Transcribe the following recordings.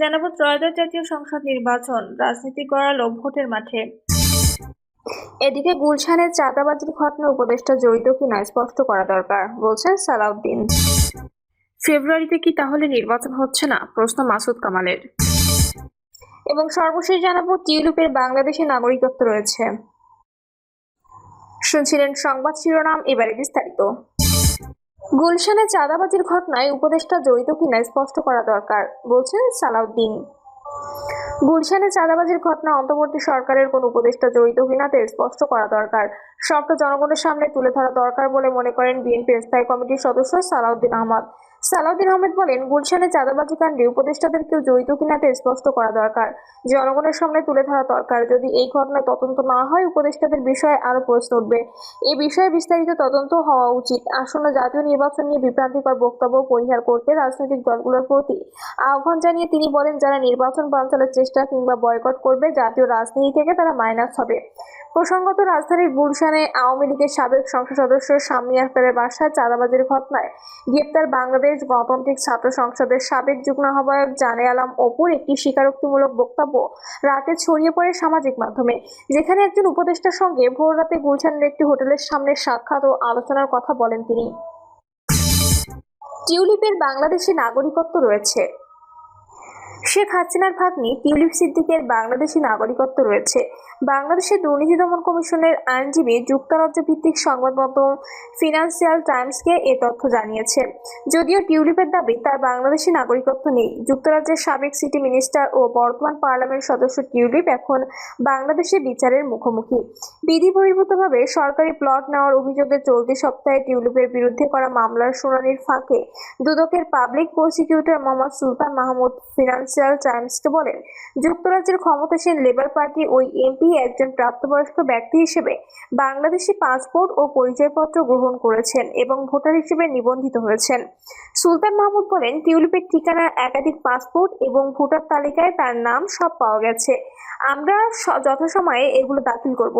জানাব ত্রয়োদশ জাতীয় সংসদ নির্বাচন। রাজনীতি গড়ালো ভোটের মাঠে। এদিকে গুলশানের চাঁদাবাজির ঘটনায় উপদেষ্টা জড়িত কিনা স্পষ্ট করা দরকার বলছেন সালাউদ্দিন। ফেব্রুয়ারিতে কি তাহলে নির্বাচন হচ্ছে না? প্রশ্ন মাসুদ কামালের। এবং সর্বশেষ জানাব টিউলিপের বাংলাদেশে নাগরিকত্ব রয়েছে। শুনছিলেন সংবাদ শিরোনাম এবারে বিস্তারিত। গুলশানে চাঁদাবাজির ঘটনায় উপদেষ্টা জড়িত কিনা স্পষ্ট করা দরকার, বলছেন সালাউদ্দিন। গুলশানে চাঁদাবাজির ঘটনা অন্তর্বর্তী সরকারের কোন উপদেষ্টা জড়িত কিনা তা স্পষ্ট করা দরকার। সবটা জনগণের সামনে তুলে ধরা দরকার বলে মনে করেন বিএনপির স্থায়ী কমিটির সদস্য সালাউদ্দিন আহমদ। সালাউদ্দিন আহমেদ বলেন, গুলশানে চাঁদাবাজি কাণ্ডে উপদেষ্টাদের কেউ জড়িত কিনা তা স্পষ্ট করা দরকার। জনগণের সামনে তুলে ধরা দরকার। যদি এই ঘটনায় তদন্ত না হয়, উপদেষ্টাদের বিষয়ে আরও প্রশ্ন উঠবে। এ বিষয়ে বিস্তারিত তদন্ত হওয়া উচিত। আসন্ন জাতীয় নির্বাচন নিয়ে বিভ্রান্তিকর বক্তব্য পরিহার করতে রাজনৈতিক দলগুলোর প্রতি আহ্বান জানিয়ে তিনি বলেন, যারা নির্বাচন বানচালের চেষ্টা কিংবা বয়কট করবে, জাতীয় রাজনীতি থেকে তারা মাইনাস হবে। প্রসঙ্গত, রাজধানীর গুলশানে আওয়ামী লীগের সাবেক সংসদ সদস্য শাম্মী আখতারের বাসায় চাঁদাবাজির ঘটনায় গ্রেপ্তার বাংলাদেশ গণতান্ত্রিক ছাত্র সংসদের সাবেক যুগ্ম আহ্বায়ক জানে আলম অপুর একটি স্বীকারোক্তিমূলক বক্তব্য রাতে ছড়িয়ে পড়ে সামাজিক মাধ্যমে, যেখানে একজন উপদেষ্টার সঙ্গে ভোর রাতে গুলশানের একটি হোটেলের সামনে সাক্ষাৎ ও আলোচনার কথা বলেন তিনি। টিউলিপের বাংলাদেশে নাগরিকত্ব রয়েছে। শেখ হাসিনার ভাগ্নি টিউলিপ সিদ্দিকের বাংলাদেশি নাগরিকত্ব রয়েছে। বাংলাদেশের দুর্নীতি দমন কমিশনের আইনজীবী, যুক্তরাজ্য ভিত্তিক সংবাদ মাধ্যম ফিনান্সিয়াল টাইমসকে এ তথ্য জানিয়েছে। যদিও টিউলিপের দাবি, তার বাংলাদেশি নাগরিকত্ব নেই। যুক্তরাজ্যের সাবেক সিটি মিনিস্টার ও বর্তমান পার্লামেন্ট সদস্য টিউলিপ এখন বাংলাদেশে বিচারের মুখোমুখি। বিধি বহির্ভূতভাবে সরকারি প্লট নেওয়ার অভিযোগে চলতি সপ্তাহে টিউলিপের বিরুদ্ধে করা মামলার শুনানির ফাঁকে দুদকের public prosecutor Mohammad Sultan Mahmud financial টাইমসকে বলেন, যুক্তরাজ্যের ক্ষমতাসীন লেবার পার্টি ওই এমপি একজন প্রাপ্তবয়স্ক ব্যক্তি হিসেবে বাংলাদেশি পাসপোর্ট ও পরিচয়পত্র গ্রহণ করেছেন এবং ভোটার হিসেবে নিবন্ধিত হয়েছেন। সুলতান মাহমুদ বলেন, টিউলিপের ঠিকানা, একাধিক পাসপোর্ট এবং ভোটার তালিকায় তার নাম সব পাওয়া গেছে। আমরা যথাসময়ে এগুলো দাখিল করব।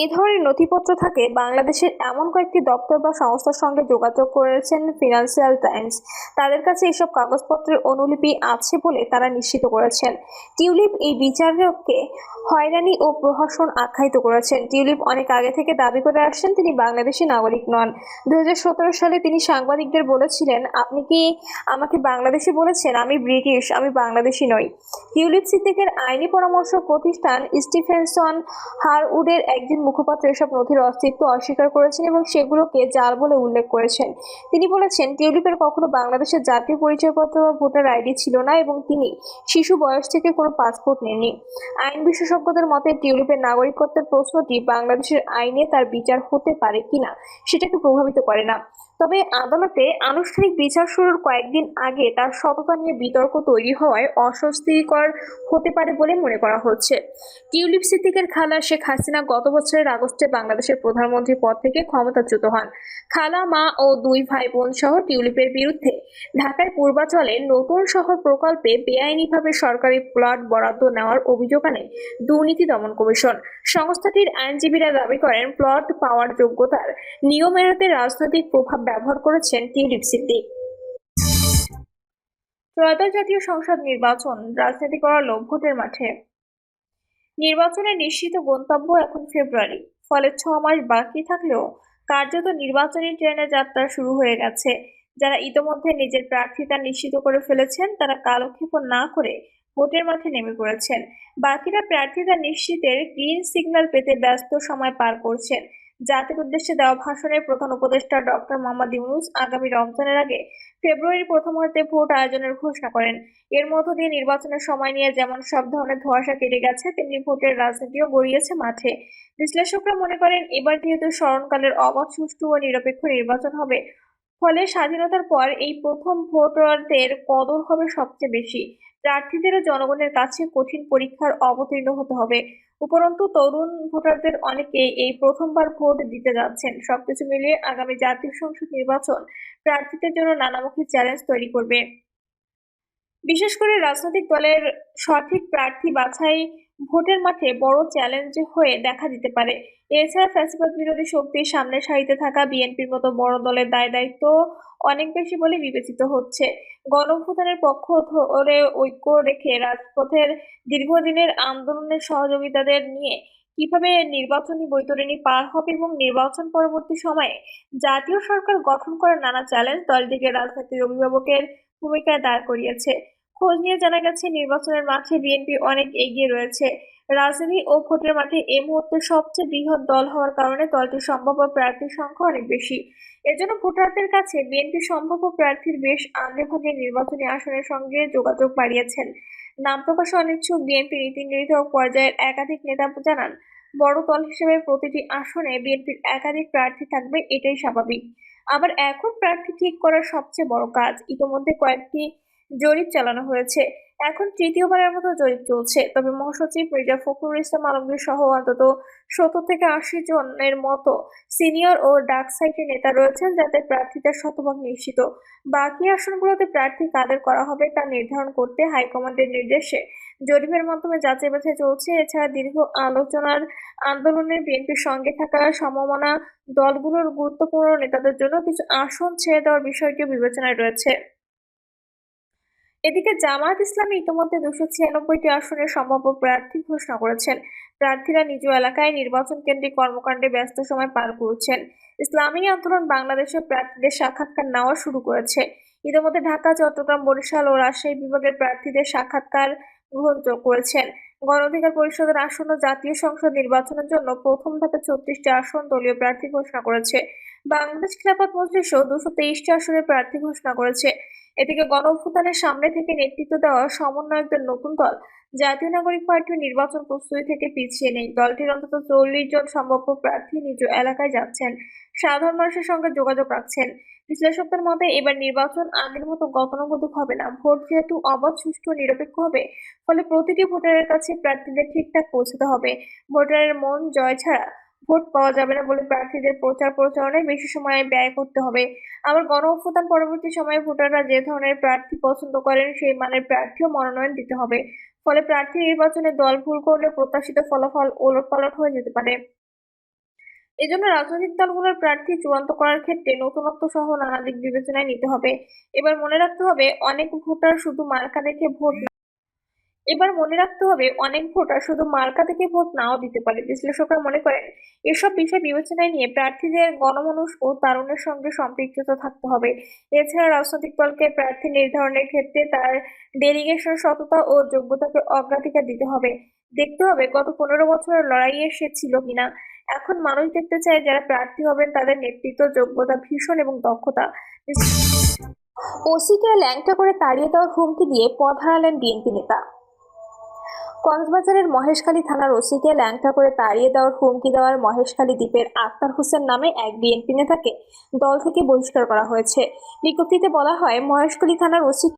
এ ধরনের নথিপত্র থাকে, বাংলাদেশের এমন কয়েকটি দপ্তর বা সংস্থার সঙ্গে যোগাযোগ করেছেন ফিনান্সিয়াল টাইমস তাদের কাছে এসব কাগজপত্রের অনুলিপি আছে বলে তারা নিশ্চিত করেছেন। টিউলিপ এই বিচারককে হয়রানি ও প্রহসন আখ্যায়িত করেছেন। টিউলিপ অনেক আগে থেকে দাবি করে আসছেন, তিনি বাংলাদেশি নাগরিক নন। দুই হাজার সতেরো সালে তিনি সাংবাদিকদের বলেছিলেন, আপনি কি আমাকে বাংলাদেশি বলেছেন? আমি ব্রিটিশ, আমি বাংলাদেশি নই। টিউলিপ সিদ্দিকের আইনি পরামর্শ প্রতিষ্ঠান স্টিফেনসন হারউডের একজন মুখপাত্র এসব নথির অস্তিত্ব অস্বীকার করেছেন এবং সেগুলোকে জাল বলে উল্লেখ করেছেন। তিনি বলেছেন, টিউলিপের কখনো বাংলাদেশের জাতীয় পরিচয়পত্র বা ভোটার আইডি ছিল না এবং তিনি শিশু বয়স থেকে কোনো পাসপোর্ট নেননি। আইন বিশেষজ্ঞদের মতে, টিউলিপের নাগরিকত্বের প্রশ্নটি বাংলাদেশের আইনে তার বিচার হতে পারে কিনা সেটাকে প্রভাবিত করে না। তবে আদালতে আনুষ্ঠানিক বিচার শুরুর কয়েকদিন আগে তার সততা নিয়ে বিতর্ক তৈরি হওয়ায় অস্বস্তিকর হতে পারে বলে মনে করা হচ্ছে। টিউলিপ সিদ্দিকের খালা শেখ হাসিনা গত বছরের আগস্টে বাংলাদেশের প্রধানমন্ত্রী পদ থেকে ক্ষমতাচ্যুত হন। খালা, মা ও দুই ভাই বোন সহ টিউলিপের বিরুদ্ধে ঢাকার পূর্বাচলে নতুন শহর প্রকল্পে বেআইনিভাবে সরকারি প্লট বরাদ্দ নেওয়ার অভিযোগ আনে দুর্নীতি দমন কমিশন। সংস্থাটির আইনজীবীরা দাবি করেন, প্লট পাওয়ার যোগ্যতার নিয়ম এড়াতে রাজনৈতিক প্রভাব ব্যবহার করেছেন টিউলিপ সিদ্দিক ত্রয়োদশ জাতীয় সংসদ নির্বাচন রাজনীতি করালো ভোটের মাঠে। নির্বাচনে নিশ্চিত গন্তব্য এখন ফেব্রুয়ারি, ফলে ছ মাস বাকি থাকলেও কার্যত নির্বাচনী ট্রেনে যাত্রা শুরু হয়ে গেছে। যারা ইতোমধ্যে নিজের প্রার্থিতা নিশ্চিত করে ফেলেছেন, তারা কালক্ষেপণ না করে ভোটের মাঠে নেমে পড়েছেন। বাকিরা প্রার্থিতা নিশ্চিতের গ্রিন সিগন্যাল পেতে ব্যস্ত সময় পার করছেন। জাতির উদ্দেশ্যে দেওয়া ভাষণের প্রধান উপদেষ্টা ডক্টর মোহাম্মদ ইউনুস আগামী রমজানের আগে ফেব্রুয়ারির প্রথমার্ধে ভোট আয়োজনের ঘোষণা করেন। এর মধ্য দিয়ে নির্বাচনের সময় নিয়ে যেমন সব ধরনের ধোঁয়াশা কেটে গেছে, তেমনি ভোটের রাজনীতিও গড়িয়েছে মাঠে। বিশ্লেষকরা মনে করেন, এবার যেহেতু স্মরণকালের অবাধ, সুষ্ঠু ও নিরপেক্ষ নির্বাচন হবে, ফলে স্বাধীনতার পর এই প্রথম ভোটারদের কদর হবে সবচেয়ে বেশি। প্রার্থীদেরও জনগণের কাছে কঠিন পরীক্ষার অবতীর্ণ হতে হবে। উপরন্তু, তরুণ ভোটারদের অনেকেই এই প্রথমবার ভোট দিতে যাচ্ছেন। সবকিছু মিলিয়ে আগামী জাতীয় সংসদ নির্বাচন প্রার্থীদের জন্য নানামুখী চ্যালেঞ্জ তৈরি করবে। বিশেষ করে রাজনৈতিক দলের সঠিক প্রার্থী বাছাই ভোটের মাঠে বড় চ্যালেঞ্জ হয়ে দেখা দিতে পারে। এছাড়া ফ্যাসিবাদ বিরোধী শক্তির সামনে সারিতে থাকা বিএনপির মতো বড় দলের দায় দায়িত্ব অনেক বেশি বলে বিবেচিত হচ্ছে। গণভোটানের পক্ষ ধরে ঐক্য রেখে রাজপথের দীর্ঘদিনের আন্দোলনের সহযোগিতাদের নিয়ে কীভাবে নির্বাচনী বৈতরণী পার হবে এবং নির্বাচন পরবর্তী সময়ে জাতীয় সরকার গঠন করার নানা চ্যালেঞ্জ দলটিকে রাজনীতির অভিভাবকের ভূমিকায় দাঁড় করিয়েছে। খোঁজ নিয়ে জানা গেছে, নির্বাচনের মাঠে বিএনপি অনেক এগিয়ে রয়েছে। রাজধানী ও ভোটের মাঠে এই মুহূর্তে সবচেয়ে বৃহৎ দল হওয়ার কারণে দলটির সম্ভাব্য প্রার্থীর সংখ্যা অনেক বেশি। এজন্য ভোটারদের কাছে বিএনপি সম্ভাব্য প্রার্থীর বেশ আগে আগেভাগে নির্বাচনী আসনের সঙ্গে যোগাযোগ বাড়িয়েছেন। নাম প্রকাশে অনিচ্ছুক বিএনপি নীতি নির্ধারক পর্যায়ের একাধিক নেতা জানান, বড় দল হিসেবে প্রতিটি আসনে বিএনপির একাধিক প্রার্থী থাকবে, এটাই স্বাভাবিক। আবার এখন প্রার্থী ঠিক করার সবচেয়ে বড় কাজ। ইতোমধ্যে কয়েকটি জরিপ চালানো হয়েছে। এখন তৃতীয়বারের মতো জরিপ চলছে। তবে মহাসচিব মির্জা ফখরুল ইসলাম আলমগীর সহ অন্তত সত্তর থেকে আশি জনের মতো সিনিয়র ও ডাক সাইটের নেতা রয়েছেন যাতে প্রার্থীদের শতভাগ নিশ্চিত। বাকি আসনগুলোতে প্রার্থী কাদের করা হবে তা নির্ধারণ করতে হাইকমান্ডের নির্দেশে জরিপের মাধ্যমে যাচাই বাছাই চলছে। এছাড়া দীর্ঘ আলোচনার আন্দোলনের বিএনপির সঙ্গে থাকা সমমনা দলগুলোর গুরুত্বপূর্ণ নেতাদের জন্য কিছু আসন ছেড়ে দেওয়ার বিষয়টিও বিবেচনায় রয়েছে। এদিকে জামায়াত ইসলামী ইতিমধ্যে দুশো ছিয়ানব্বইটি আসনের সম্ভাব্য প্রার্থী ঘোষণা করেছেন। প্রার্থীরা নিজ এলাকায় নির্বাচন কেন্দ্রিক কর্মকাণ্ডে ব্যস্ত সময় পার করছেন। ইসলামী আন্দোলন বাংলাদেশের প্রার্থীদের সাক্ষাৎকার নেওয়া শুরু করেছে। ইতিমধ্যে ঢাকা, চট্টগ্রাম, বরিশাল ও রাজশাহী বিভাগের প্রার্থীদের সাক্ষাৎকার গ্রহণ করেছেন। গণ অধিকার পরিষদের আসন্ন জাতীয় সংসদ নির্বাচনের জন্য প্রথম ধাপে ছত্রিশটি আসন দলীয় প্রার্থী ঘোষণা করেছে। বাংলাদেশ খেলাফত মজলিসও দুশো তেইশটি আসনের প্রার্থী ঘোষণা করেছে। এদিকে গণঅভ্যুত্থানের সামনে থেকে নেতৃত্ব দেওয়া সমন্বয়কদের নতুন দল জাতীয় নাগরিক পার্টির নির্বাচন প্রস্তুতি থেকে পিছিয়ে নেই। দলটির অন্তত চল্লিশ জন সম্ভাব্য প্রার্থী নিজ এলাকায় যাচ্ছেন। সাধারণ মানুষের সঙ্গে যোগাযোগ রাখছেন। বিশ্লেষকদের মতে এবার নির্বাচন আগের মতো গতানুগতিক হবে না। ভোট যেহেতু অবাধ, সুষ্ঠু, নিরপেক্ষ হবে, ফলে প্রতিটি ভোটারের কাছে প্রার্থীদের ঠিকঠাক পৌঁছতে হবে। ভোটারের মন জয় ছাড়া ভোট পাওয়া যাবে না বলে প্রার্থীদের প্রচার প্রচারণায় বেশি সময় ব্যয় করতে হবে। আবার গণ অভ্যুত্থান পরবর্তী সময়ে ভোটাররা যে ধরনের প্রার্থী পছন্দ করেন, সেই মানের প্রার্থীও মনোনয়ন দিতে হবে। ফলে প্রার্থী নির্বাচনে দল ভুল করলে প্রত্যাশিত ফলাফল ওলটপালট হয়ে যেতে পারে। এজন্য রাজনৈতিক দলগুলোর প্রার্থী চূড়ান্ত করার ক্ষেত্রে নতুনত্ব সহ নানা দিক বিবেচনায় নিতে হবে। এবার মনে রাখতে হবে, অনেক ভোটার শুধু মার্কা দেখে ভোট এবার মনে রাখতে হবে অনেক ভোটার শুধু মার্কা থেকে ভোট নাও দিতে পারে। বিশ্লেষকরা মনে করেন, এসব বিষয় বিবেচনায় নিয়ে প্রার্থীদের গণমানুষ ও তারুণের সঙ্গে সম্পৃক্ততা থাকতে হবে। এছাড়া রাজনৈতিক দলকে প্রার্থী নির্ধারণের ক্ষেত্রে তার ডেলিগেশন সততা ও যোগ্যতাকে অগ্রাধিকার দিতে হবে। দেখতে হবে গত পনেরো বছরের লড়াইয়ে সে ছিল কিনা। এখন মানুষ দেখতে চায় যারা প্রার্থী হবেন তাদের নেতৃত্ব, যোগ্যতা, ভীষণ এবং দক্ষতা। ওসিকে ল্যাংটা করে তাড়িয়ে দেওয়ার হুমকি দিয়ে পথ হারালেন বিএনপি নেতা। কক্সবাজারের মহেশখালী থানার ওসিকে ল্যাংটা করে তাড়িয়ে দেওয়ার হুমকি দেওয়ার মহেশখালী দ্বীপের আক্তার হোসেন নামে এক বিএনপি নেতাকে দল থেকে বহিষ্কার করা হয়েছে। বিজ্ঞপ্তিতে বলা হয়, মহেশখালী থানার ওসি